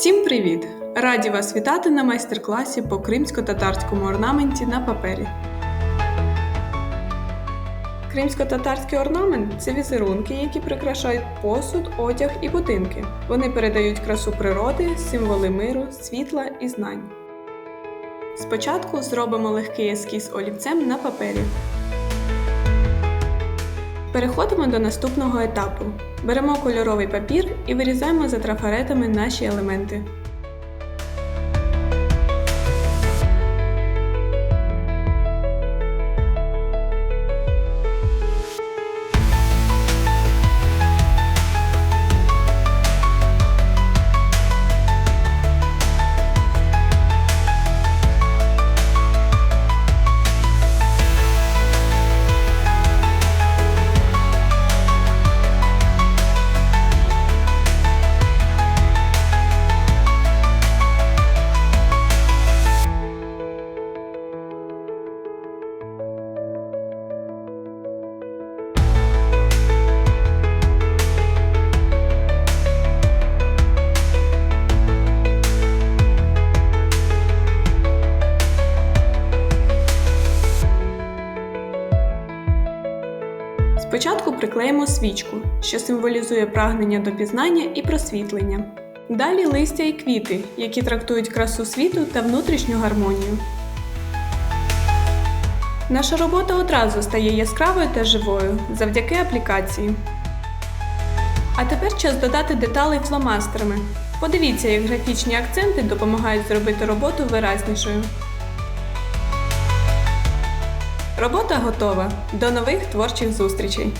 Всім привіт! Раді вас вітати на майстер-класі по кримсько-татарському орнаменті на папері. Кримсько-татарський орнамент це візерунки, які прикрашають посуд, одяг і будинки. Вони передають красу природи, символи миру, світла і знань. Спочатку зробимо легкий ескіз олівцем на папері. Переходимо до наступного етапу. Беремо кольоровий папір і вирізаємо за трафаретами наші елементи. Спочатку приклеїмо свічку, що символізує прагнення до пізнання і просвітлення. Далі листя і квіти, які трактують красу світу та внутрішню гармонію. Наша робота одразу стає яскравою та живою завдяки аплікації. А тепер час додати деталей фломастерами. Подивіться, як графічні акценти допомагають зробити роботу виразнішою. Робота готова. До нових творчих зустрічей!